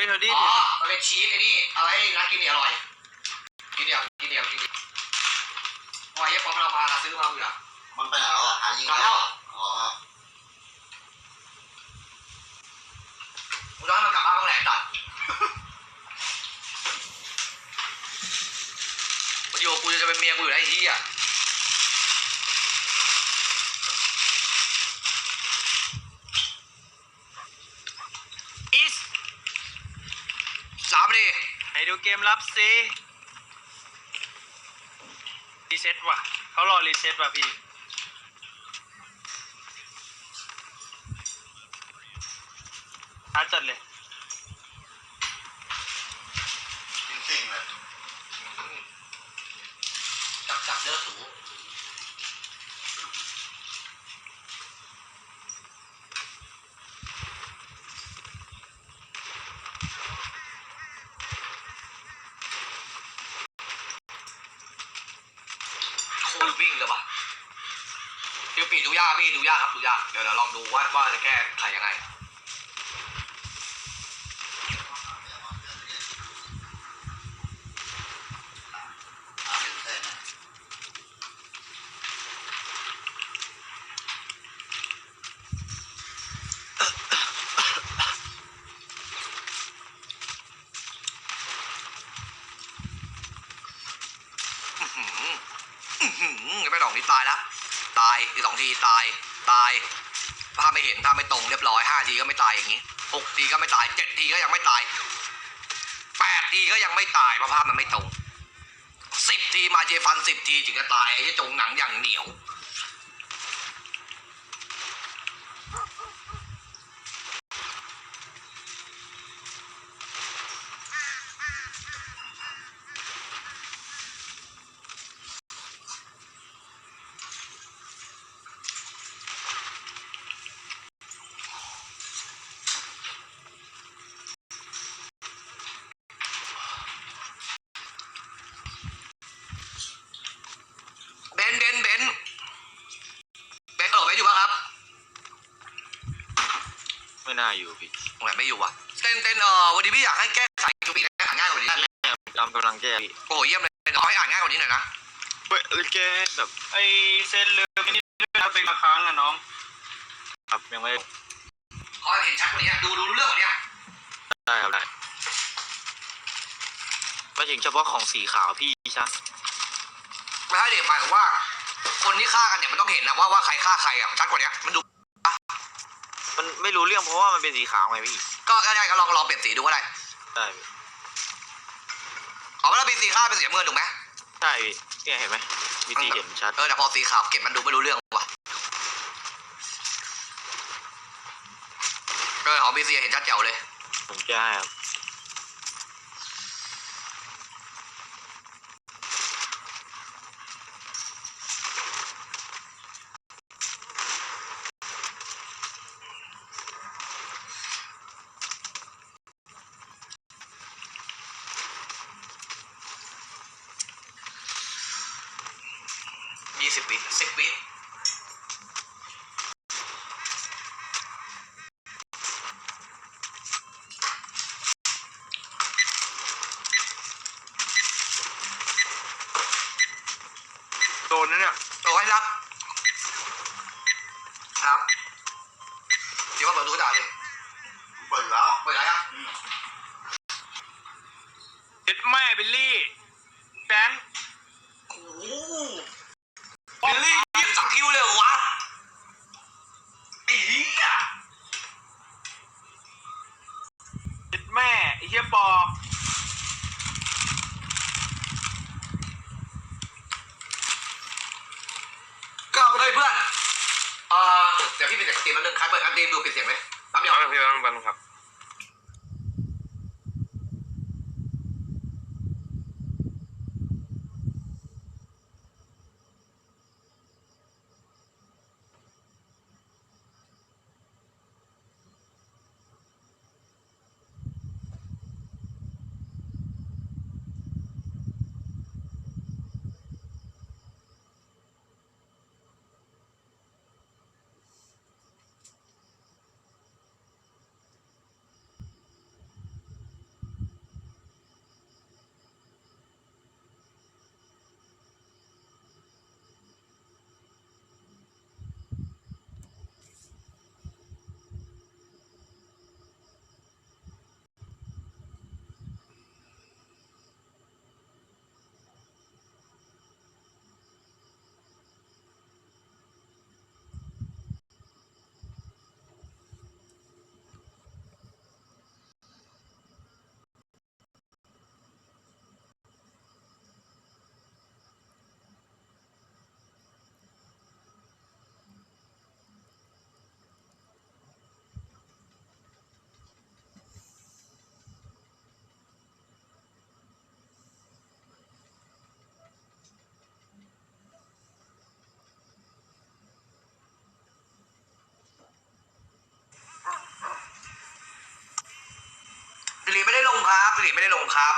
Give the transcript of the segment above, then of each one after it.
ฮ้ยเธอดี้อ๋อมันเป็นชีสไอ้นี่เอาให้นักกินเนี่ยอร่อยกินเดียวกินเดียวกินเดียวโอ้ยยังป๊อปเรามาซื้อมาอยู่อะมันไปไหนแล้วอะหายิงกลับแล้วอ๋อกูจะให้มันกลับบ้านเมื่อไหร่ตัดมันอยู่กับกูจะเป็นเมียกูอยู่แล้วไอ้ที่อะอีส สามดิให้ดูเกมรับสิรีเซ็ตว่ะเขารอรีเซ็ตว่ะพี่ช้าจัดเลย จริงๆเลย จับจับเด้อสูโคตร วิ่งเลยว่ะเดี๋ยวปีดูยากพี่ดูยากครับดูยากเดี๋ยวเราลองดูว่าว่าจะแก้ไขยังไง หาเล่นเต้นนะ อื้อหืออื้อหือไม่ดอกนี้ตายแล้ว ตายอีกสองที ตายตายถ้าไม่เห็นถ้าไม่ตรงเรียบร้อยห้าทีก็ไม่ตายอย่างนี้หกทีก็ไม่ตายเจ็ดทีก็ยังไม่ตายแปดทีก็ยังไม่ตายเพราะภาพมันไม่ตรงสิบทีมาเจฟันสิบทีถึงจะตายไอ้จงหนังอย่างเหนียว น่าอยู่พี่ทำไมไม่อยู่วะเต้นเต้นเออวันนี้พี่อยากให้แก้ไขจูบิได้อ่านง่ายกว่านี้ได้ไหมตามกำลังแก้พี่โอ้เยี่ยมเลยเอาให้อ่านง่ายกว่านี้หน่อยนะเว้ยเออแก้แบบไอเส้นเลือดนี่เป็นมาค้างอะน้อง ครับยังไม่ขอให้เห็นชัดกว่านี้ดูดูรู้เรื่องกว่านี้ได้ครับได้ไม่ถึงเฉพาะของสีขาวพี่ใช่ไม่ใช่เด็กหมายถึงว่า คนที่ฆ่ากันเนี่ยมันต้องเห็นนะว่าว่าใครฆ่าใครอะชัดกว่านี้มันดูมัน ไม่รู้เรื่องเพราะว่ามันเป็นสีขาวไงพี่ก็ได้ก็ลองลองเปลี่ยนสีดูก็ได้ได้พี่ขอเวลาเป็นสีข้าวเป็นสีน้ำเงินถูกไหมใช่พี่เนี่ยเห็นไหมวิธีเห็นชัดเออแต่พอสีขาวเก็บมันดูไม่รู้เรื่องว่ะเออของบีซีเห็นชัดเจ๋วเลยผมแก้ให้ครับ ยี่ สิบวิสิบวิโดนนะเนี่ยโอ้ยรับ ครับ เดี๋ยวว่าเปิดดูกระดาษดิเปิดแล้ว ครับพี่หลิไม่ได้ลงครับ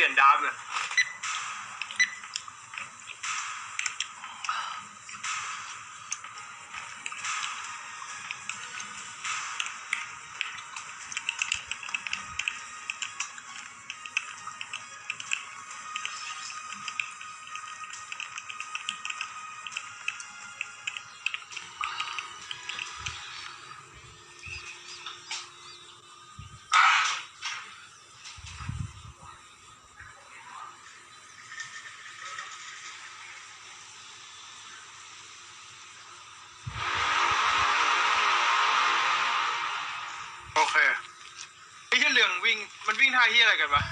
ลี่ยนดาร์ฟเลย มันวิ่งท่าเหี้ยอะไรกันวะ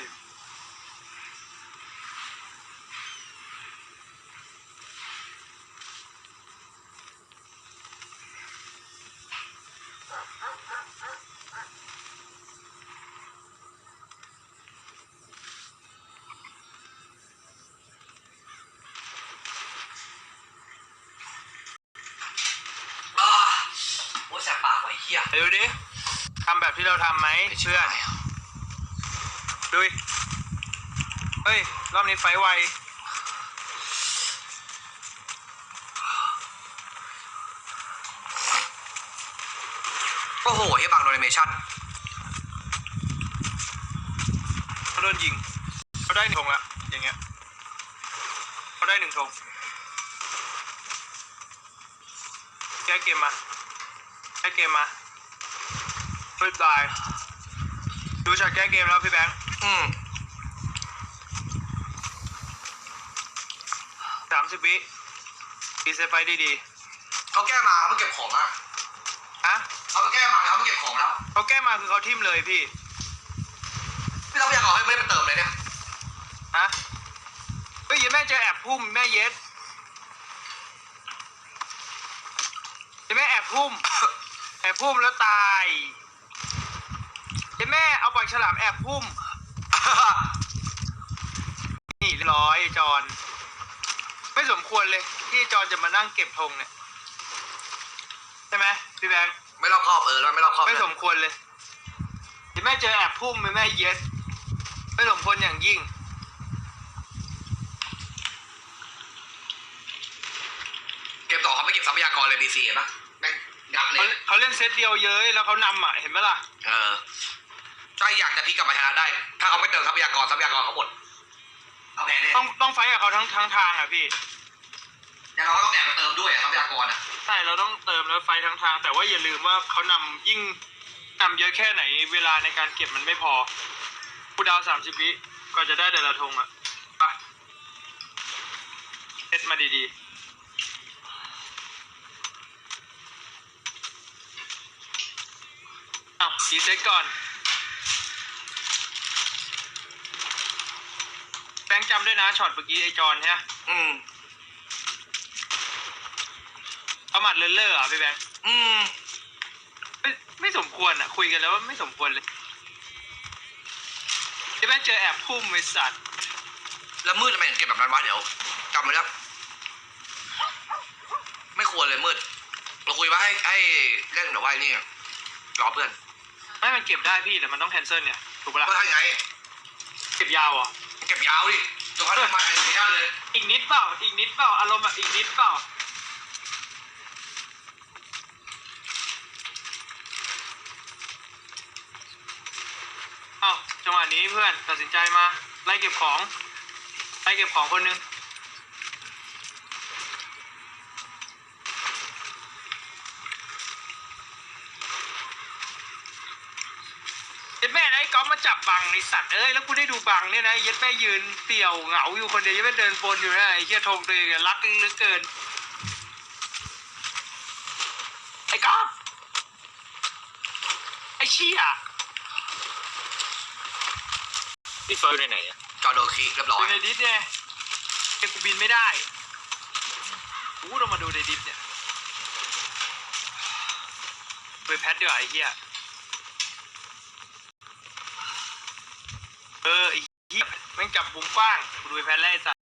อยู่อ่าโอ้ยแสบปากไว้เหี้ย ไปดูดิทำแบบที่เราทำไหมเพื่อน ดูดิเฮ้ย รอบนี้ไฟไว โอ้โหเฮียบางโดนิเมชั่นเขาโดนยิงเขาได้หนึ่งธงละอย่างเงี้ยเขาได้หนึ่งธงแก้เกมมาแก้เกมมาเฮ้ยตาย ดูช็อตแก้เกมแล้วพี่แบงค์ อืมสามสิบวิดีเซฟไฟดีเขาแก้มาเขาไม่เก็บของอะๆฮะเขาไปแก้มาแล้วเขาไม่เก็บของแล้วเขาแก้มาคือเขาทิมเลยพี่พี่เราไม่อยากเอาให้ไม่ได้ไปเติมเลยเนี่ยฮะเฮ้ยเหี้ยแม่เจอแอบพุ่มแม่เย็ดเหี้ยแม่แอบพุ่ม แอบพุ่มแล้วตายเหี้ยแม่เอาปล่อยฉลามแอบพุ่ม นี่เรียบร้อยจอน ไม่สมควรเลย ที่จอนจะมานั่งเก็บธงเนี่ย ใช่ไหมพี่แบงค์ไม่รอบครอบเออแล้วไม่รอบครอบไม่สมควรเลยเดี๋ยวแม่เจอแอบพุ่มไปแม่เย็ดไม่สมควรอย่างยิ่งเก็บต่อเขาไม่เก็บทรัพยากรเลยดีซีเห็นปะแม่งยับเลเขายเขาเล่นเซตเดียวเย้ยแล้วเขานำอะเห็นไหมล่ะ เออ ใจอยากจะพลิกกลับมาชนะได้ ถ้าเขาไม่เติมทรัพยากรทรัพยากรเขาหมดเอาแพ้เนี่ยต้องต้องไฟท์กับเขาทั้งทั้งทางอะพี่ แต่เราก็ต้องแอบมาเติมด้วยอะทรัพยากรอะใช่ เราต้องเติมแล้วไฟท์ทั้งทาง แต่ว่าอย่าลืมว่าเขานำยิ่งนำเยอะแค่ไหน เวลาในการเก็บมันไม่พอคูลดาวสามสิบวิก็จะได้แต่ละธงอะไปเซตมาดีๆอ้าวดีเซ็ตก่อน แบ งค์จำด้วยนะช็อตเมื่อกี้ไอจอนใช่ไหมอืมเอาหมัดเลนเลอร์อะพี่แบงค์อืมไม่ไม่สมควรอะ คุยกันแล้วว่าไม่สมควรเลยพี่แบงค์เจอแอบพุ่มไอสัตว์แล้วมืดทำไมถึงเก็บแบบนั้นวะเดี๋ยวจำไว้แล้วไม่ควรเลยมืดเราคุยว่าให้ให้เล่นเดี๋ยวว่าไอ้นี่รอเพื่อนไม่มันเก็บได้พี่แต่มันต้องแคนเซิลเนี่ยถูกปะก็ล่ะใช่ไงเก็บยาวเหรอ เก็บยาวดิจนเขาทำมาไอ้เสียเลย อีกนิดเปล่า อีกนิดเปล่า อารมณ์แบบอีกนิดเปล่า เอาจังหวะนี้เพื่อนตัดสินใจมา ไล่เก็บของ ไล่เก็บของคนหนึง เย็ดแม่นะไอ้ ก๊อฟมาจับบังในสัตว์เอ้ยแล้วกูได้ดูบังเนี่ยนะเย็ดแม่ยืนเปี่ยวเหงาอยู่คนเดียวเย็ดแม่เดินบนอยู่นะไอ้เหี้ยธงตัวเองอะรักเหลือเกินไอ้ก๊อฟไอ้เชี่ยพี่เฟิร์สไปไหนอะจอโดนคีเรียบร้อดูย ในดิสเนี่ยไอ้กูบินไม่ได้กูต้องมาดูในดิสเนี่ยไปแพทดีกว่าไอ้เหี้ย เออไอ้ที่แม่งจับบุ้งกว้างดูไอ้แพทแล้วไอ้สัตว์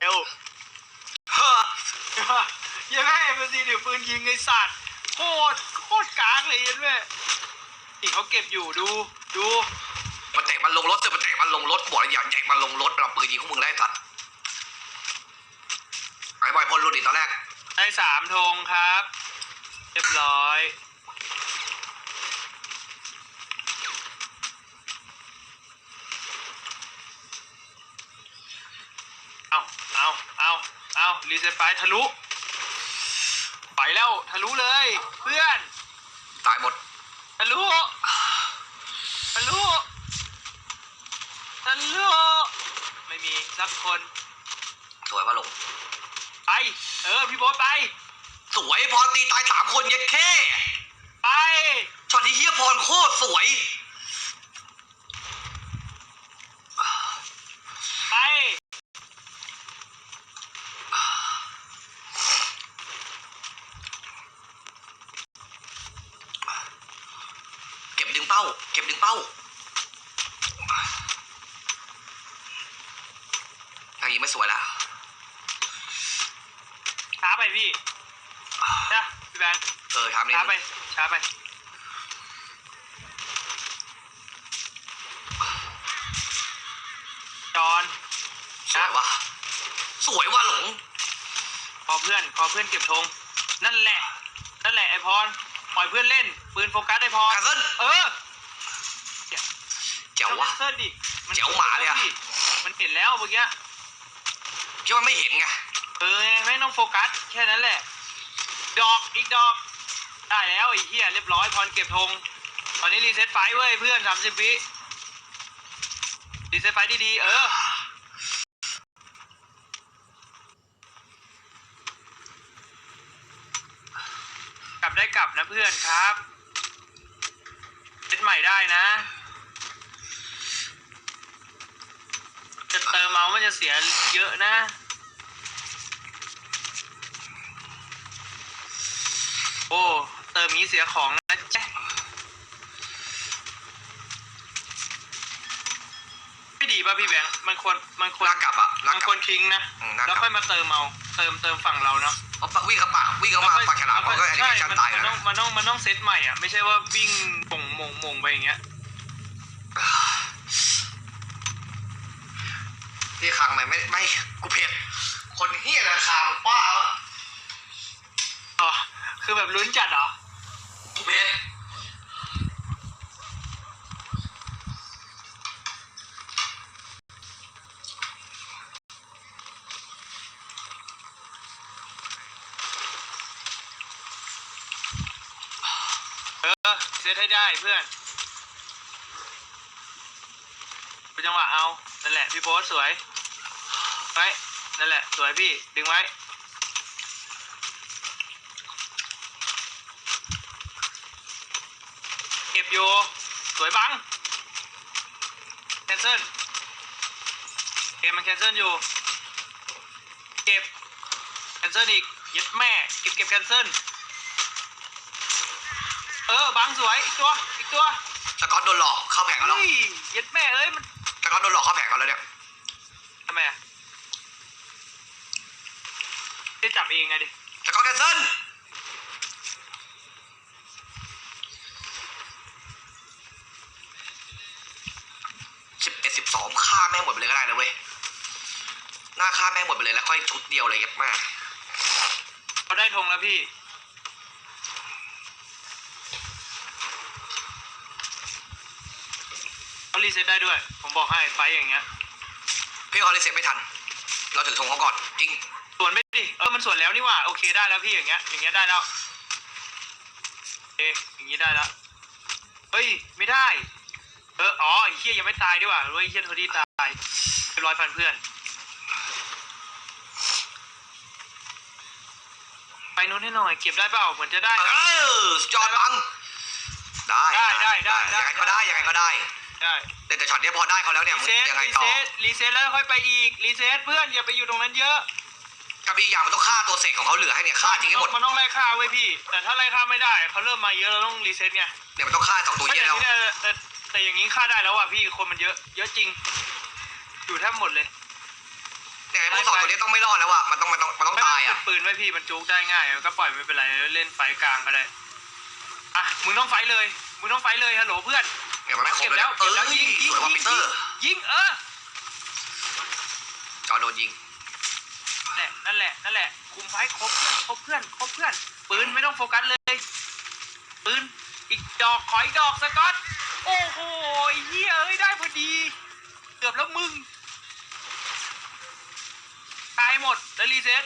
เอว เฮ้อ ยังไงเอ็มซีถือปืนยิงไอ้สัตว์โคตรโคตรกากเลยยันเว้ยนี่เขาเก็บอยู่ดูดูมันเตะมันลงรถเตะมันเตะมันลงรถบอกเลยอย่าแยกมันลงรถเราปืนยิงพวกมึงได้สัตว์ไอ้บอยพ่นรุ่นดิตอนแรกได้สามธงครับ เรียบร้อยเอาเอาเอาเอารีเซ็ตไปทะลุไป แล้วทะลุเลย เพื่อนตายหมดทะลุทะลุทะลุไม่มีสักคนสวยว่าลงไปเออพี่โบ๊ทไป สวยพรตีตายสามคนเย็ดแค่ไปช็อตที่เฮียพรโคตรสวย ไป เก็บดึงเป้า เก็บดึงเป้าทางนี้ไม่สวยแล้วช้าไปพี่นะพี่แบงค์เออทำนี้ช้าไปช้าไปจอนสวยว่ะสวยว่ะหลงพอเพื่อนพอเพื่อนเก็บธงนั่นแหละ นั่นแหละไอพรป ล่อยเพื่อนเล่น ปืนโฟกัสไอพรแคนเซิลเออเจ๋วว่ะเซิร์ดิเจ๋วหมาเลยอะมันเห็นแล้วเมื่อกี้คิดว่าไม่เห็นไง เออไม่ต้องโฟกัสแค่นั้นแหละ ดอกอีกดอก ได้แล้วไอ้เหี้ยเรียบร้อยพรเก็บธงตอนนี้รีเซ็ตไฟเว้ยเพื่อนสามสิบวิรีเซ็ตไฟดีๆเออ กลับได้กลับนะ เพื่อนครับเซ็ตใหม่ได้นะ จะเติมเมาส์มันจะเสียเยอะนะโอ้เติมนี้เสียของนะจ๊ะไม่ดีป่ะพี่แบงค์มันควรมันควรลากกลับอะลากมันกลับ ควรทิ้งนะ อืมลากกลับแล้วค่อยมาเติมเอาเติมเติมฝั่งเราเนาะ เพราะวิ่งเข้าปากวิ่งเข้ามาปากฉลามเขาก็แอนิใช่เมชันมันตายมันแล้ต้อวงมันต้องมันต้องเซตใหม่อะไม่ใช่ว่าวิ่งมงมงมงไปอย่างเงี้ยที่คางไม่ไม่ไม่กูเผ็ดคนเฮียราคามันป้าวะอ๋อคือแบบลุ้นจัดเหรอกูเผ็ด เออ เซตให้ได้เพื่อนเป็นจังหวะเอา นั่นแหละพี่โพสสวยไว้นั่นแหละ สวยพี่ ดึงไว้ เก็บอยู่ สวยบัง แคนเซิลเกมมันแคนเซิลอยู่ เก็บ แคนเซิลอีก เย็ดแม่ เก็บเก็บแคนเซิล เออบังสวยอีกตัวอีกตัวสกอตโดนหลอกเข้าแผงกันแล้วเฮ้ยเย็ดแม่เอ้ยมันสกอตโดนหลอกเข้าแผงกันแล้วเนี่ยทำไมอะได้จับเองไงดิสกอตแคนเซิลสิบเอ็ดสิบสองฆ่าแม่งหมดไปเลยก็ได้นะเว้ยหน้าฆ่าแม่งหมดไปเลยแล้วค่อยชุดเดียวเลยยับมาก เขาได้ธงแล้วพี่ เขารีเซ็ตได้ด้วย ผมบอกให้ไฟต์อย่างเงี้ยพี่เขาเลยเซฟไม่ทัน เราถือธงเขาก่อนจริง สวนไม่ดิเออมันสวนแล้วนี่หว่าโอเคได้แล้วพี่อย่างเงี้ยอย่างเงี้ยได้แล้วเอะอย่างงี้ได้แล้วเฮ้ยไม่ได้ เอออ๋อไอ้เฮียยังไม่ตายดีกว่ารู้ว่าไอ้เฮียโทดี้ตายเรียบร้อยพันเพื่อน ไปนู้นให้หน่อยเก็บได้เปล่าเหมือนจะได้ เออสุดยอดบัง ได้ได้ได้ได้ได้ยังไงก็ได้ ยังไงก็ได้ ได้แต่แต่ช็อตเนี้ยพอได้เขาแล้วเนี่ยรีมึงเซ็ตยังไงรีต่อเซ็ตรีเซ็ตแล้วค่อยไปอีกรีเซ็ตเพื่อนอย่าไปอยู่ตรงนั้นเยอะกับอีกอย่างมันต้องฆ่าตัวเสกของเขาเหลือให้เนี่ยฆ่าทิ้งให้หมดมันต้องไล่ฆ่าไว้ยพี่ แต่ถ้าไล่ฆ่าไม่ได้เขาเริ่มมาเยอะเราต้องรีเซ็ตไงเนี่ยมันต้องฆ่าสองตัวไม่เหี้ยแต่แล้วที่เนี่ยแต่แต่อย่างนี้ฆ่าได้แล้วอะพี่คนมันเยอะ เยอะจริง อยู่แทบหมดเลยเนี่ยไอ้พวกสองตัวนี้ต้องไม่รอดแล้วอะมันต้องมันต้องมันต้องไม่ต้อตางยเก็อะบปืนไว้พี่มันจุกได้ง่ายมันก็ปล่อยไม่เป็นไรเล่นไฟกลางก็ได้อะมึงต้องไฟเลย มึงต้องไฟเลยฮัลโหลเพื่อน เนี่ยมันไม่ครบเก็บเลยแล้วเอเก็บอแล้วยิงยิสงวยว่ายิปีงเตอร์ยิงเออจอโดนยิงนั่นแหละนั่นแหละนั่นแหละคุมไฟครบเพื่อนครบเพื่อนครบเพื่อนปืนไม่ต้องโฟกัสเลยปืนอีกดอกขออีกดอกสกอตโอ้โหไอ้เหี้ยเอ้ยได้พอดี เกือบแล้วมึงตายหมดแล้วรีเซ็ต